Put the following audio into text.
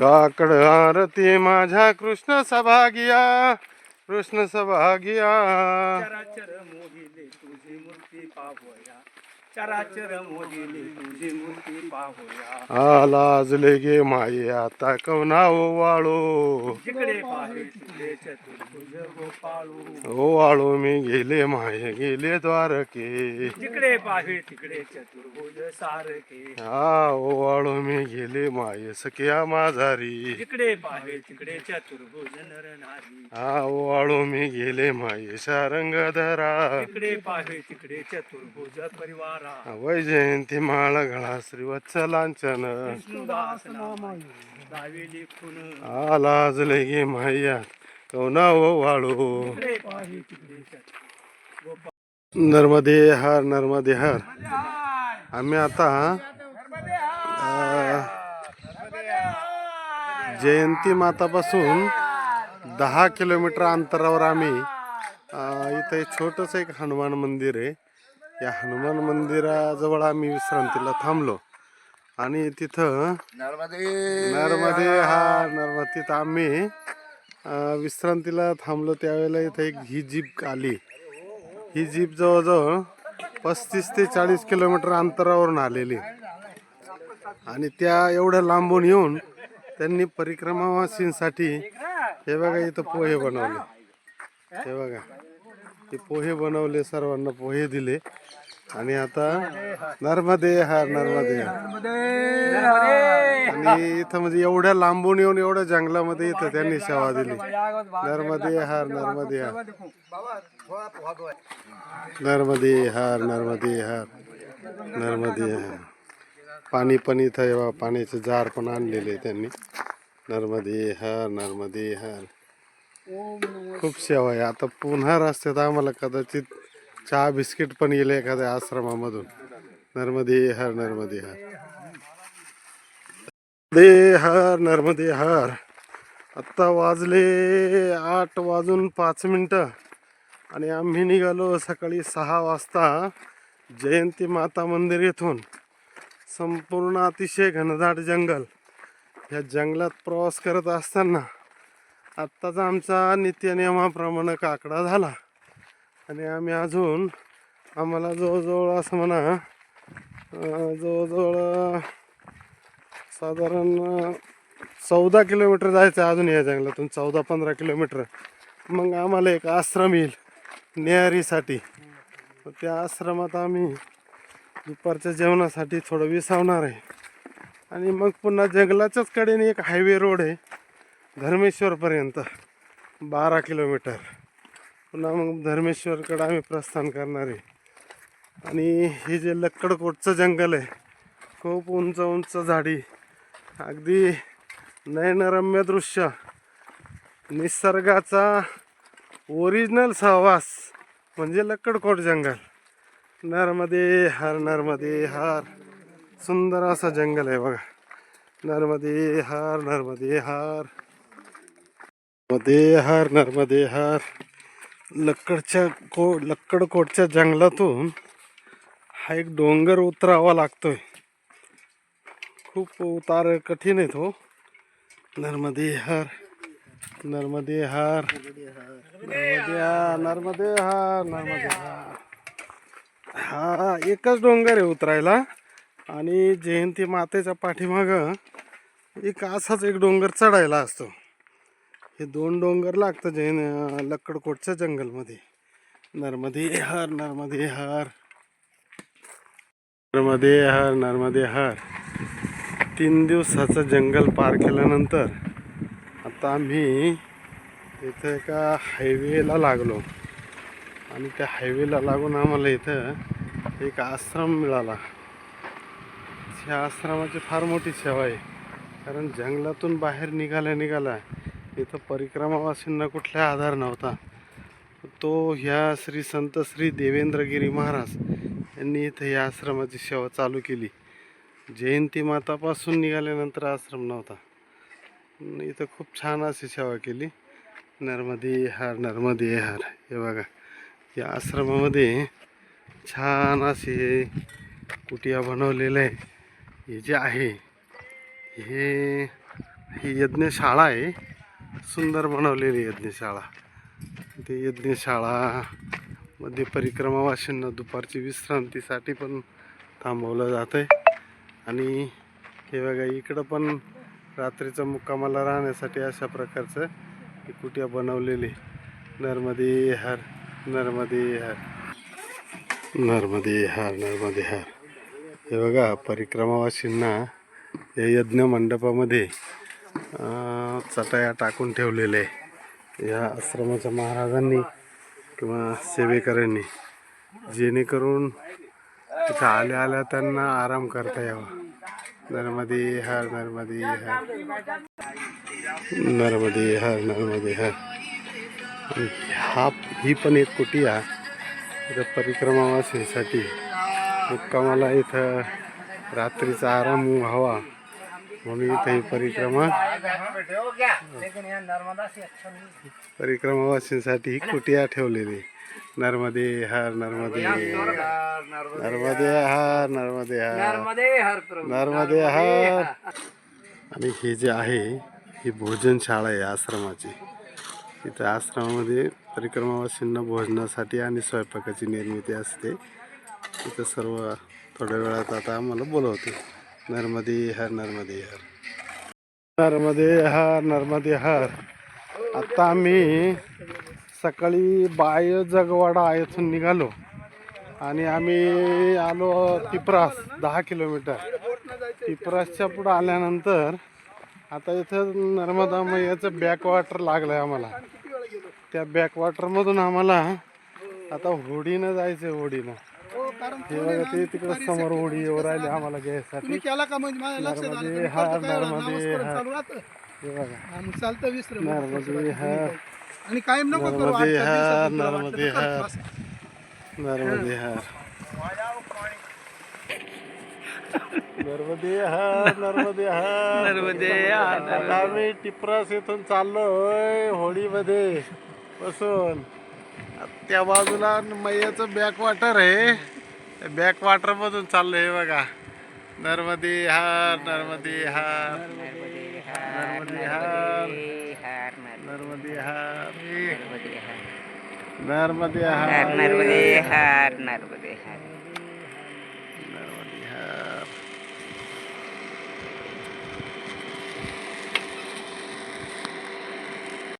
काकड आरती माझ्या कृष्ण सभागिया कृष्ण सभागिया चराचर मोहिले तुझी मूर्ती पावया चराचर मोहिले तुझी मूर्ती पाहोया. आलाजले गे माये आता कवना वाळो. जिकडे पाहे तिकडे चतुर्भुज गोपाळू. ओवाळो मी गेले माये गेले द्वारके. जिकडे पाहे तिकडे चतुर्भुज सारखे हा ओवाळो मी गेले माये सख्या माझारी जिकडे पाहे तिकडे चतुर्भुज नर नारी. हा ओवाळो मी गेले माये शारंग धरा तिकडे पाहे तिकडे चतुर्भुज परिवारा. वैजयंती माळ घळा श्रीवत्सलांचन विष्णुदास आलाजले गे माया कवना ओवाळो वाळू नर्मदे हर नर्मदे हर आम्ही आता जयंती मातापासून दहा किलोमीटर अंतरावर आम्ही इथे इथं एक छोटंसं एक हनुमान मंदिर आहे. या हनुमान मंदिराजवळ आम्ही विश्रांतीला थांबलो. आणि तिथं नर्मदे. हा नर्मद तिथं आम्ही विश्रांतीला थांबलो. त्यावेळेला इथं एक ही जीप आली. ही जीप जवळजवळ पस्तीस ते चाळीस किलोमीटर अंतरावरून आलेली. आणि त्या एवढ्या लांबून येऊन त्यांनी परिक्रमावासींसाठी हे बघा इथं पोहे बनवले. हे बघा. ते पोहे बनवले सर्वांना पोहे दिले. आणि आता नर्मदे हा नर्मदे आणि इथं म्हणजे एवढ्या लांबून येऊन एवढ्या जंगलामध्ये इथं त्यांनी सेवा दिली. नर्मदे हार नर्मदे हार नर्मदे हार नर्मदे हार नर्मदे हार पाणी पण इथं पाण्याचे जार पण आणलेले त्यांनी. नर्मदे हार नर्मदे हार खूप सेवा आहे. आता पुन्हा रस्त्यात आम्हाला कदाचित चहा बिस्किट पण येईल एखाद्या आश्रमामधून. नर्मदे हर नर्मदे हर. दे हर नर्मदे हर. आत्ता वाजले आठ वाजून पाच मिनटं. आणि आम्ही निघालो सकाळी सहा वाजता जयंती माता मंदिर येथून. संपूर्ण अतिशय घनदाट जंगल. ह्या जंगलात प्रवास करत असताना आत्ताच आमचा नित्यनियमाप्रमाणे काकडा झाला. आणि आम्ही अजून आम्हाला जवळजवळ असं म्हणा जवळजवळ साधारण चौदा किलोमीटर जायचं आहे अजून या जंगलातून चौदा पंधरा किलोमीटर. मग आम्हाला एक आश्रम येईल न्याहारीसाठी. त्या आश्रमात आम्ही दुपारच्या जेवणासाठी थोडं विसावणार आहे. आणि मग पुन्हा जंगलाच्याच कडेने एक हायवे रोड आहे. धर्मेश्वरपर्यंत बारा किलोमीटर. पुन्हा मग धर्मेश्वरकडं आम्ही प्रस्थान करणार आहे. आणि हे जे लक्कडकोटचं जंगल आहे खूप उंच उंच झाडी अगदी नयनरम्य दृश्य निसर्गाचा ओरिजिनल सहवास म्हणजे लक्कडकोट जंगल. नर्मदे हर नर्मदे हर. सुंदर असं जंगल आहे बघा. नर्मदे हर नर्मदे हर. नर्मदे हर नर्मदे हर लक्कडच्या को लक्कडकोटच्या जंगलातून हा एक डोंगर उतरावा लागतोय. खूप उतार कठीण आहे तो. नर्मदे हर नर्मदे हर नर्मदे हार नर्मदे हार नर्मदे हार हा एकच डोंगर आहे उतरायला. आणि जयंती मातेच्या पाठीमागं एक असाच एक डोंगर चढायला असतो. हे दोन डोंगर लागतं जैन लक्कडकोटच्या जंगलमध्ये. नर्मदे हर नर्मदे हर. नर्मदे हर नर्मदे हर. तीन दिवसाचं जंगल पार केल्यानंतर आता आम्ही इथं एका हायवेला लागलो. आणि त्या हायवेला लागून आम्हाला इथं एक आश्रम मिळाला. ह्या आश्रमाची फार मोठी सेवा आहे. कारण जंगलातून बाहेर निघाल्या निघाला इथं परिक्रमावासींना कुठला आधार नव्हता. तो ह्या श्री संत श्री देवेंद्रगिरी महाराज यांनी इथं या आश्रमाची सेवा चालू केली. जयंती मातापासून निघाल्यानंतर आश्रम नव्हता. इथं खूप छान अशी सेवा केली. नर्मदे हार नर्मदे हार. हे बघा या आश्रमामध्ये छान असे कुटिया बनवलेलं आहे. हे जे आहे हे ही यज्ञशाळा आहे. सुंदर बनवलेली यज्ञशाळा. ते यज्ञशाळामध्ये परिक्रमावाशींना दुपारची विश्रांतीसाठी पण थांबवलं जातं आहे आणि हे बघा इकडं पण रात्रीचं मुक्कामाला राहण्यासाठी अशा प्रकारचं कुट्या बनवलेली. नर्मदे हर नर्मदे हर. नर्मदे हर नर्मदे हर. हे बघा परिक्रमावासींना या यज्ञ मंडपामध्ये चटया टाकून ठेवलेले आहे. या आश्रमाच्या महाराजांनी किंवा सेवेकऱ्यांनी जेणेकरून इथं आल्या आल्या त्यांना आराम करता यावा. नर्मदे हर नर्मदे हर. नर्मदे हर नर्मदे हर. हा ही पण एक कुटिया इथं परिक्रमावासीसाठी मुक्कामाला इथं रात्रीचा आराम व्हावा. इथं ही परिक्रमा परिक्रमावासींसाठी ही कुटिया ठेवलेली. नर्मदे हर नर्मदे नर्मदे हर नर्मदे हर. नर्मदे हर आणि हे जे आहे ही भोजनशाळा आहे आश्रमाची. इथं आश्रमामध्ये परिक्रमावासींना भोजनासाठी आणि स्वयंपाकाची निर्मिती असते. इथं सर्व थोड्या वेळात आता आम्हाला बोलवते नर्मदे हर नर्मदे हर। नर्मदे हर नर्मदे हर। आता आम्ही सकाळी बाय जगवाडा येथून निघालो आणि आम्ही आलो पिपरास दहा किलोमीटर. पिपरासच्या पुढं आल्यानंतर आता इथं नर्मदा मैयाचं बॅकवॉटर लागलं आहे आम्हाला. त्या बॅकवॉटरमधून आम्हाला आता होडीनं जायचं आहे होडीनं. हे बघा ते तिकडं समोर होडी येऊ राहिले आम्हाला घ्यायसाठी. तुम्ही केला का म्हणजे माझ्या लक्षात आलं नर्मदे तुम्ही हर, करतो काय नर्मदे नामस्मरण हर. चालू राहतं. हे बघा. आणि चालतं विसर नर्मदे हर आणि कायम नको करू नर्मदे आजच्या हर, दिवसात तुला वाटलं नर्मदे कर. बस. नर्मदे हर नर्मदे हर नर्मदे हर नर्मदे हर, आता आम्ही टिप्रास येथून चाललोय होडीमध्ये बसून. त्या बाजूला मैयाचं बॅकवॉटर आहे. बॅकवॉटर मधून चाललोय हे बघा. नर्मदे हर नर्मदे हर. नर्मदे हर नर्मदे हर. नर्मदे हर. नर्मदे हार नर्मदे हार. नर्मदे